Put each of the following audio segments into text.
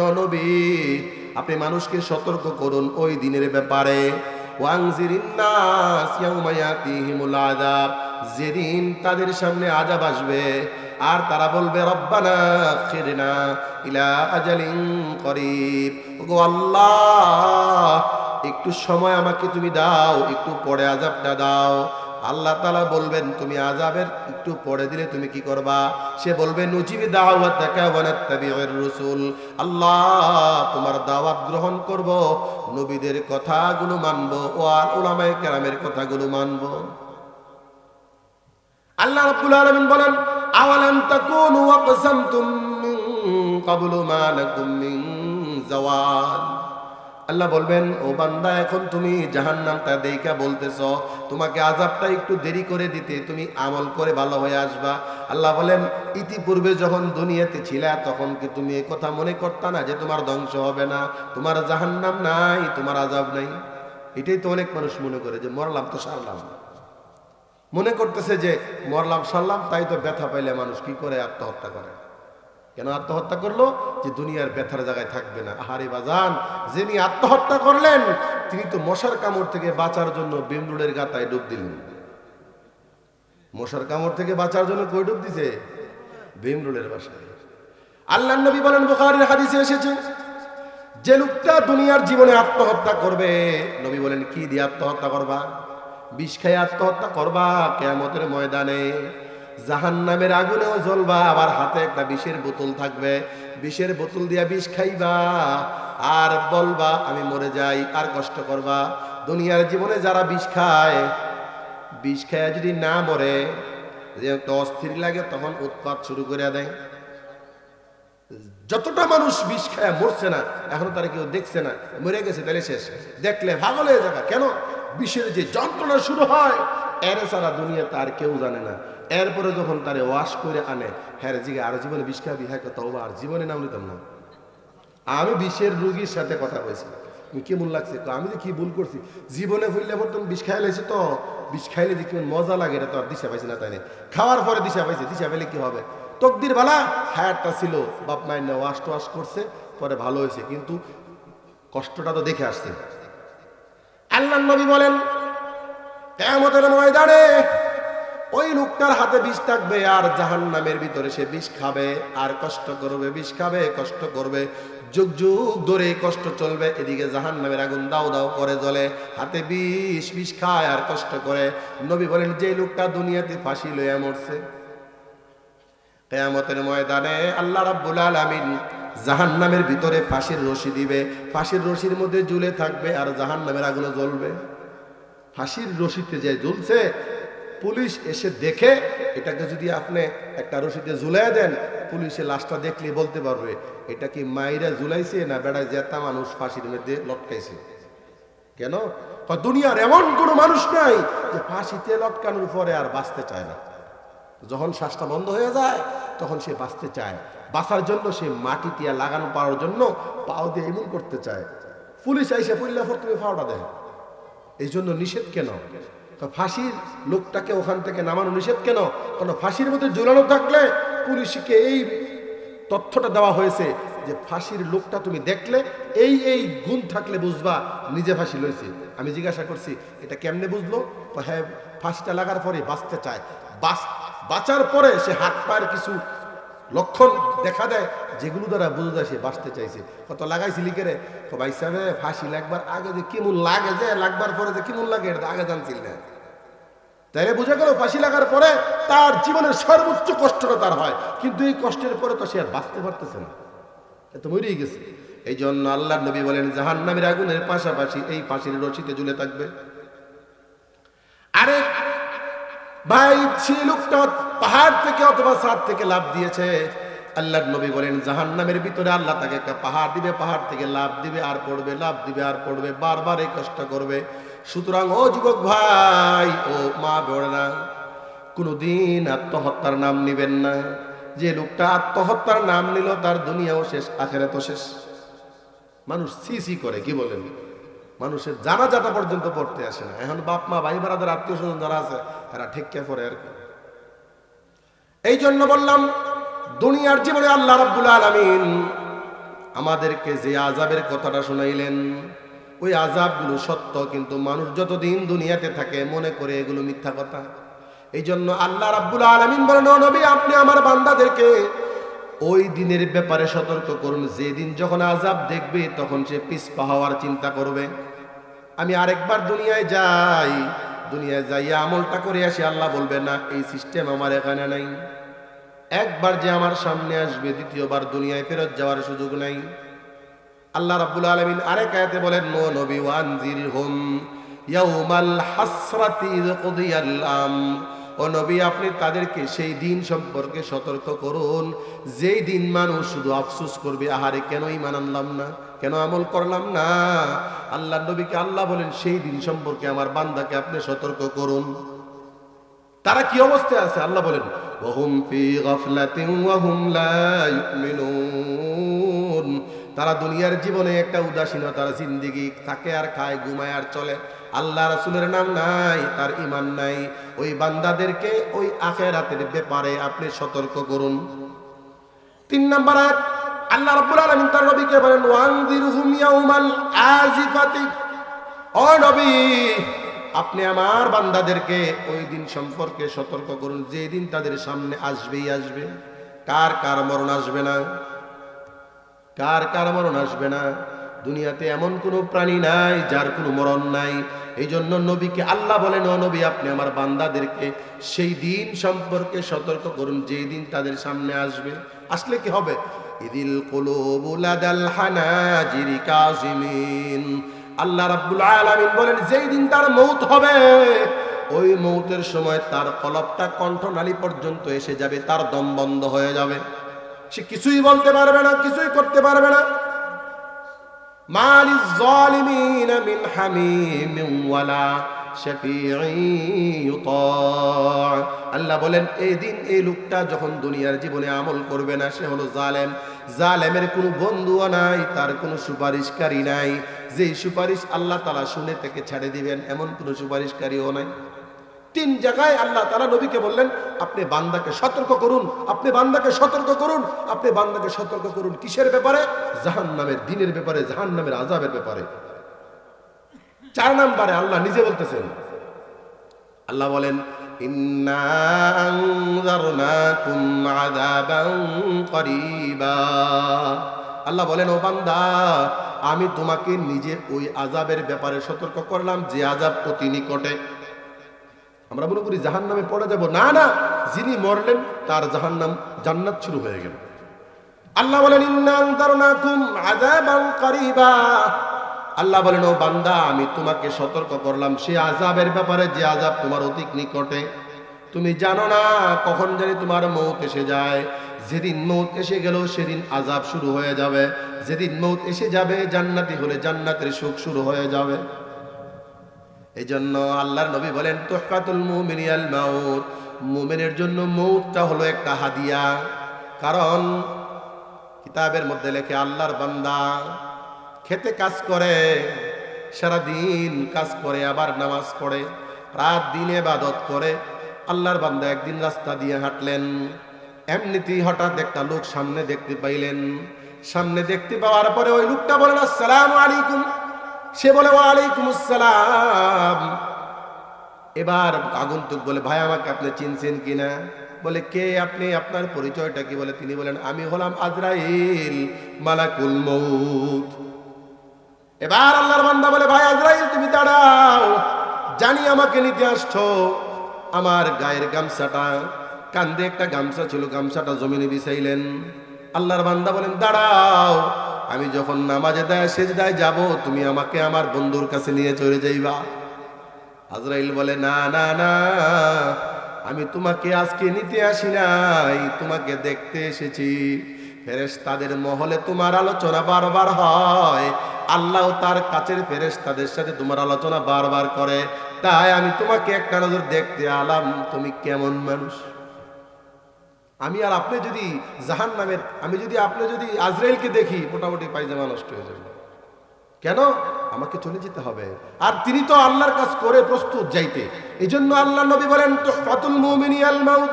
নবী, আপনি মানুষকে সতর্ক করুন ওই দিনের ব্যাপারে। যেদিন তাদের সামনে আজাব আসবে, আর তারা বলবে ইলা আল্লাহ, একটু সময় আমাকে তুমি দাও, একটু পরে আযাবটা দাও। আল্লাহ তালা বলবেন, তুমি আজাবের একটু পরে দিলে তুমি কি করবা? সে বলবে, নুজিবি দাওয়াত রসুল। আল্লাহ, তোমার দাওয়াত গ্রহণ করব, নবীদের কথাগুলো মানবো ও আর ওলামায়ে কেরামের কথাগুলো মানবো। আল্লাহ রাব্বুল আলামিন বলেন, আওয়ালাম তাকুনু ওয়াকসামতুম মিন ক্বাবলু মা লাকুম মিন জাওয়াল? আল্লাহ বলবেন, ও বান্দা, এখন তুমি জাহান্নামটা দেইখা বলতেছ। তোমাকে আজাবটা একটু দেরি করে দিতে, তুমি আমল করে ভালো হয়ে আসবা। আল্লাহ বলেন, ইতিপূর্বে যখন দুনিয়াতে ছিলা, তখন কি তুমি এ কথা মনে করতা না যে তোমার ধ্বংস হবে না? তোমার জাহান্নাম নাই, তোমার আজাব নাই? এটাই তো অনেক মানুষ মনে করে যে, মরলাম তো সারলাম। মনে করতেছে যে, মরলাম, সারলাম, তাই তো ব্যথা পাইলে মানুষ কি করে আত্মহত্যা করে? কেন আত্মহত্যা করল? যে দুনিয়ার ব্যথার জায়গায় থাকবে না। আহারে বাজান, যিনি আত্মহত্যা করলেন, তিনি তো মশার কামড় থেকে বাঁচার জন্য বেমরুলের গাতায় ডুব দিলেন। মশার কামড় থেকে বাঁচার জন্য কই ডুব দিছে? ভীমরুলের বাসায়। আল্লাহ নবী বলেন, বুখারীর হাদিসে এসেছে, যে লোকটা দুনিয়ার জীবনে আত্মহত্যা করবে, নবী বলেন, কি দিয়ে আত্মহত্যা করবা? বিষ খেয়ে আত্মহত্যা করবা, কেয়ামতের ময়দানে। জাহান নামের আগুনেও জ্বলবা, আবার হাতে একটা বিষের বোতল থাকবে। বিষের বোতল দিয়া বিষ খাইবা, আর বলবা, আমি মরে যাই, আর কষ্ট করবা। দুনিয়ার জীবনে যারা বিষ খায় বিষ খায় যদি না মরে যে অস্থির লাগে, তখন উৎপাত শুরু করে দেয়। যতটা মানুষ বিষ খায় মরছে না, এখনও তারা কেউ দেখছে না, মরে গেছে, তাহলে শেষ। দেখলে ভাগল হয়ে যাবে। কেন? বিষের যে যন্ত্রণা শুরু হয় এর সারা দুনিয়া তার কেউ জানে না। এরপরে যখন তারে ওয়াশ করে আনে হ্যাঁ জিগে, আর জীবনে বিষ খাবি হ্যাঁ তাও আর জীবনে নাম নিতাম না। আমি বিষের রুগীর সাথে কথা বলছি। তুমি কেমন লাগছে? আমি যে কি ভুল করছি? জীবনে ফুললে পর তুমি বিষ খাইলে তো। বিষ খাইলে যে কেমন মজা লাগে এটা তো আর দিশা পাইছি না তাই খাওয়ার পরে দিশা পাইছে, দিশা পেলে কি হবে? তকদির বালা হায়ারটা ছিল, বাপ মায়ের না ওয়াশ টোয়াশ করছে, পরে ভালো হয়েছে। কিন্তু কষ্টটা তো দেখে আসছে। আল্লাহ নবী বলেন কেমতের ময়দানে ওই লোকটার হাতে বিষ থাকবে আর জাহান নামের ভিতরে সে বিষ খাবে, আর কষ্ট করবে, বিষ খাবে, কষ্ট করবে। যুগ যুগ ধরে কষ্ট চলবে, এদিকে জাহান নামের আগুন দাও দাও করে জ্বলে, হাতে বিষ বিষ খায় আর কষ্ট করে। নবী বলেন যে লোকটা দুনিয়াতে ফাঁসি লইয়া মরছে, কেয়ামতের ময়দানে আল্লাহ রাব্বুল আলামিন জাহান নামের ভিতরে ফাঁসির রশি দিবে। ফাঁসির রশির মধ্যে ঝুলে থাকবে আর জাহান নামের আগুনে জ্বলবে। ফাঁসির রশিতে যে ঝুলছে পুলিশ এসে দেখে, এটাকে যদি আপনি একটা রশিতে ঝুলাই দেন, পুলিশে লাশটা দেখলে বলতে পারবে, এটা কি মাইরা ঝুলাইছে না বেড়ায় জেতা মানুষ ফাঁসির মধ্যে লটকাইছে? কেন? দুনিয়ার এমন কোনো মানুষ নাই যে ফাঁসিতে লটকানোর পরে আর বাঁচতে চায় না। যখন শ্বাসটা বন্ধ হয়ে যায়, তখন সে বাঁচতে চায় বাঁচার জন্য সে মাটি টিয়া লাগানো পাওয়ার জন্য পাও দিয়ে এমন করতে চায়। পুলিশ আইসে পড়লে পর তুমি পাওয়াটা দেয়। এই জন্য নিষেধ কেন? তো ফাঁসির লোকটাকে ওখান থেকে নামানো নিষেধ কেন? কারণ ফাঁসির মধ্যে ঝুলানো থাকলে পুলিশকে এই তথ্যটা দেওয়া হয়েছে যে ফাঁসির লোকটা তুমি দেখলে, এই এই গুণ থাকলে বুঝবা নিজে ফাঁসি লইছে। আমি জিজ্ঞাসা করছি, এটা কেমনে বুঝলো? তো হ্যাঁ ফাঁসিটা লাগার পরে বাঁচতে চায়। বাঁচ, বাঁচার পরে সে হাত পায়ের কিছু লক্ষণ দেখা দেয়, যেগুলো দ্বারা বোঝা যায় সে বাঁচতে চাইছে। কত লাগাইছি লিখে তো ভাই সাহেব ফাঁসি লাগবার আগে যে কেমন লাগে যে, লাগবার পরে যে কেমন লাগে এটা আগে জানছিল না। তাইলে বোঝা গেল ফাঁসি লাগার পরে তার জীবনের সর্বোচ্চ কষ্টটা তার হয়। কিন্তু এই কষ্টের পরে তো সে আর বাঁচতে পারতেছে না। এ তো মরেই গেছে। এই জন্য আল্লাহ নবী বলেন জাহান নামের আগুনের পাশাপাশি এই ফাঁসির রশিতে ঝুলে থাকবে। আরে ভাই সে লোকটা পাহাড় থেকে অথবা ছাদ থেকে লাভ দিয়েছে। আল্লাহ নবী বলেন জাহান নামের ভিতরে আল্লাহ তাকে একটা পাহাড় দিবে, পাহাড় থেকে লাভ দিবে, আর পড়বে লাভ দিবে, আর পড়বে, বারবার এই কষ্ট করবে। সুতরাং, ও যুবক ভাই, ও মা বেড়া কোনোদিন আত্মহত্যার নাম নিবেন না। যে লোকটা আত্মহত্যার নাম নিল, তার দুনিয়াও শেষ আখেরে তো শেষ। মানুষ সি সি করে, কি বলেন? মানুষের জানা জানাজাটা পর্যন্ত পড়তে আসে না। এখন বাপ মা ভাই বারাদের আত্মীয় স্বজন যারা আছে, এরা ঠেক্কা পড়ে আর। এই জন্য বললাম, দুনিয়ার জীবনে আল্লাহ রাব্বুল আলামিন আমাদেরকে যে আজাবের কথাটা শুনাইলেন, ওই আজাবগুলো সত্য, কিন্তু মানুষ যতদিন দুনিয়াতে থাকে মনে করে এগুলো মিথ্যা কথা। এই জন্য আল্লাহ রাব্বুল আলমিন বলেন, "ও নবী, আপনি আমার বান্দাদেরকে ওই দিনের ব্যাপারে সতর্ক করুন। যেদিন যখন আজাব দেখবে, তখন সে পিসপা হওয়ার চিন্তা করবে। আমি আরেকবার দুনিয়ায় যাই দুনিয়ায় যাইয়া আমলটা করে আসি, আল্লাহ বলবে, না, এই সিস্টেম আমার এখানে নাই। একবার যে আমার সামনে আসবে, দ্বিতীয়বার দুনিয়ায় ফেরত যাওয়ার সুযোগ নাই। আল্লাহ রাব্বুল আলামিন আরেক আয়াতে বলেন নো নবী, ওয়ানজিরহুম ইয়াউমাল হাসরাতি কুদিয়াল আম। ও নবী, আপনি তাদেরকে সেই দিন সম্পর্কে সতর্ক করুন। যেই দিন মানুষ শুধু আফসোস করবে, আহারে কেন ইমান আনলাম না? কেন আমল করলাম না? আল্লাহ নবীকে আল্লাহ বলেন, সেই দিন সম্পর্কে আমার বান্দাকে আপনি সতর্ক করুন। তারা কি অবস্থায় আছে? আল্লাহ বলেন তারা দুনিয়ার জীবনে একটা উদাসীনতার জিন্দিগি থাকে আর খায়, ঘুমায় আর চলে। আল্লাহ রাসূলের নাম নাই, তার ইমান নাই। ওই বান্দাদেরকে ওই আখেরাতের ব্যাপারে আপনি সতর্ক করুন। তিন নাম্বার আয়াত আল্লাহ রাব্বুল আলামিন তার নবীকে বলেন ওয়ানযিরহুম ইয়াউমাল আজিফাতি ও নবী, আপনি আমার বান্দাদেরকে ওই দিন সম্পর্কে সতর্ক করুন। যে দিন তাদের সামনে আসবেই আসবে। কার কার মরণ আসবে না? কার কার মরণ আসবে না? দুনিয়াতে এমন কোনো প্রাণী নাই যার কোনো মরণ নাই। এই জন্য নবীকে আল্লাহ বলেন, ও নবী, আপনি আমার বান্দাদেরকে সেই দিন সম্পর্কে সতর্ক করুন। যেই দিন তাদের সামনে আসবে। আসলে কি হবে? ইদিল কুলুবুলাদাল হানাজিরি কাজিমিন। আল্লাহ রাব্বুল আলামিন বলেন, যেই দিন তার মৌত হবে, ওই মৌতের সময় তার কলপটা কণ্ঠনালী পর্যন্ত এসে যাবে, তার দম বন্ধ হয়ে যাবে। সে কিছুই বলতে পারবে না, কিছুই করতে পারবে না। মালিজ জালিমিন মিন হামিম ওয়ালা আল্লাহ বলেন, এই দিন এই লোকটা যখন দুনিয়ার জীবনে আমল করবে না, সে হলো জালেম। জালেমের কোনো বন্ধুও নাই, তার কোনো সুপারিশকারী নাই। যেই সুপারিশ আল্লাহ তালা শুনে থেকে ছেড়ে দিবেন, এমন কোনো সুপারিশকারীও নাই। তিন জায়গায় আল্লাহ তারা নবীকে বললেন, আপনি বান্দাকে সতর্ক করুন, আপনি বান্দাকে সতর্ক করুন, আপনি বান্দাকে সতর্ক করুন। কিসের ব্যাপারে? জাহান নামের দিনের ব্যাপারে জাহান নামের আজাবের ব্যাপারে। চার নাম্বারে আল্লাহ নিজে বলতেছেন, আল্লাহ বলেন ইন্না আনজারনাকুম আযাবান করিবা আল্লাহ বলেন, ও বান্দা, আমি তোমাকে নিজে ওই আজাবের ব্যাপারে সতর্ক করলাম, যে আজাব অতি নিকটে। আমরা মনে করি জাহান নামে পড়ে যাব। না না, যিনি মরলেন, তার জাহান নাম জান্নাত শুরু হয়ে গেল। আল্লাহ বলেন, ইন্না আনজারনাকুম আযাবান করিবা। আল্লাহ বলেন, ও বান্দা, আমি তোমাকে সতর্ক করলাম। সে আজাবের ব্যাপারে যে আজাব তোমার অধিক নিকটে, তুমি জানো না কখন জানি তোমার মৌত এসে যায়। যেদিন মৌত এসে গেল, সেদিন আজাব শুরু হয়ে যাবে। যেদিন মৌত এসে যাবে, জান্নাতি হলে জান্নাতের সুখ শুরু হয়ে যাবে। এই জন্য আল্লাহর নবী বলেন তোহকাতুল মুমিনিয়াল মাউত। মুমিনের জন্য মৌতটা হলো একটা হাদিয়া। কারণ কিতাবের মধ্যে লেখে, আল্লাহর বান্দা খেতে কাজ করে, সারাদিন কাজ করে, আবার নামাজ পড়ে, রাত দিনে বাদত করে। আল্লাহর বান্দা একদিন রাস্তা দিয়ে হাঁটলেন। এমনিতেই হঠাৎ একটা লোক সামনে দেখতে পাইলেন। সামনে দেখতে পাওয়ার পরে ওই লোকটা বলেন আসসালাম আলাইকুম। সে বলে, ওয়ালাইকুম আসসালাম। এবার আগন্তুক বলে, ভাই, আমাকে আপনি চিনছেন কিনা বলে, কে আপনি? আপনার পরিচয়টা কি? বলে, তিনি বলেন, আমি হলাম আজরাইল মালাকুল মৌত এবার আল্লাহর বান্দা বলে, ভাই আজরাইল, তুমি দাঁড়াও। জানি আমাকে নিতে আসছো। আমার গায়ের গামছাটা, কান্দে একটা গামছা ছিল, গামছাটা জমিনে বিছাইলেন। আল্লাহর বান্দা বলেন, দাঁড়াও। আমি যখন নামাজে দেয়, সেজদায় যাব, তুমি আমাকে আমার বন্ধুর কাছে নিয়ে চলে যাইবা। আজরাইল বলে, না না না। আমি তোমাকে আজকে নিতে আসি নাই। তোমাকে দেখতে এসেছি। ফেরেশ তাদের মহলে তোমার আলোচনা বারবার হয়। আল্লাহ তার কাছের ফেরেশ তাদের সাথে তোমার আলোচনা বারবার করে। তাই আমি তোমাকে একটা নজর দেখতে আলাম, তুমি কেমন মানুষ? আমি আর আপনি যদি জাহান নামের আমি যদি আপনি যদি আজরাইলকে দেখি, মোটামুটি পায়জামা নষ্ট হয়ে যাবে। কেন? আমাকে চলে যেতে হবে। আর তিনি তো আল্লাহর কাজ করে প্রস্তুত যাইতে। এই জন্য আল্লাহ নবী বলেন তো ফাতুল মুমিনি আল মাউত।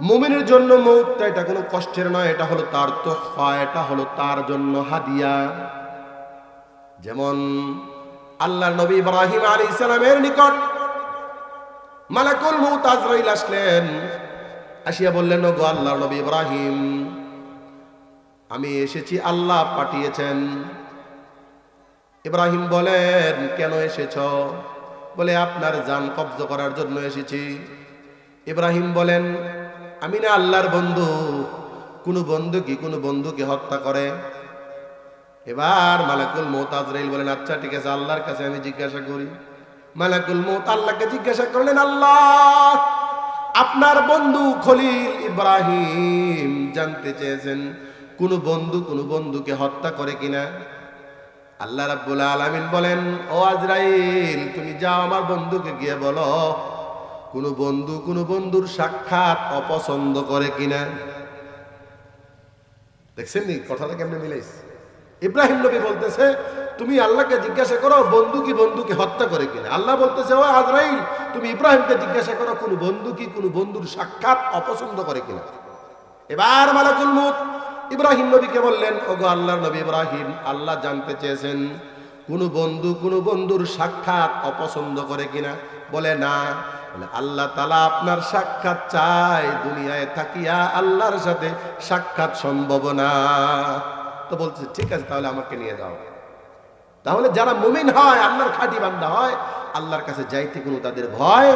মুমিনের জন্য মৌতটা এটা কোনো কষ্টের নয়, এটা হলো তার তোহফা, এটা হলো তার জন্য হাদিয়া। যেমন আল্লাহ নবী ইব্রাহিম আলী ইসলামের নিকট মালাকুল মৌত আজরাইল আসলেন। আসিয়া বললেন গো আল্লাহ নবী ইব্রাহিম, আমি এসেছি, আল্লাহ পাঠিয়েছেন। ইব্রাহিম বলেন, কেন এসেছ? বলে, আপনার জান কব্জ করার জন্য এসেছি। ইব্রাহিম বলেন, আমি না আল্লাহর বন্ধু। কোন বন্ধু কি কোনো বন্ধুকে হত্যা করে? এবার মালাকুল মৌত আজরাইল বলেন আচ্ছা ঠিক আছে, আল্লাহর কাছে আমি জিজ্ঞাসা করি। মালাকুল মৌত আল্লাহকে জিজ্ঞাসা করলেন, আল্লাহ, আপনার বন্ধু খলিল ইব্রাহিম জানতে চেয়েছেন, কোন বন্ধু কোন বন্ধুকে হত্যা করে কিনা? আল্লাহ রাব্বুল আলামিন বলেন, ও আজরাইল, তুমি যাও আমার বন্ধুকে গিয়ে বলো, কোন বন্ধু কোন বন্ধুর সাক্ষাৎ অপছন্দ করে কিনা? দেখছেন নি, কথাটা কেমনে মিলাইছে? ইব্রাহিম নবী বলতেছে, তুমি আল্লাহকে জিজ্ঞাসা করো, বন্ধু কি বন্ধুকে হত্যা করে কিনা? আল্লাহ বলতেছে, ও আজরাইল, তুমি ইব্রাহিমকে জিজ্ঞাসা করো, কোন বন্ধু কি কোন বন্ধুর সাক্ষাৎ অপছন্দ করে কিনা? এবার মালাকুল মুত ইব্রাহিম নবীকে বললেন, ওগো আল্লাহর নবী ইব্রাহিম, আল্লাহ জানতে চেয়েছেন, কোন বন্ধু কোন বন্ধুর সাক্ষাৎ অপছন্দ করে কিনা? বলে, না। আল্লাহ তালা আপনার সাক্ষাৎ চায় দুনিয়ায় থাকিয়া আল্লাহর সাথে সাক্ষাৎ সম্ভব না। তো বলছে ঠিক আছে, তাহলে আমাকে নিয়ে যাও। তাহলে যারা মুমিন হয়, আল্লাহর খাঁটি বান্দা হয়, আল্লাহর কাছে যাইতে কোনো তাদের ভয়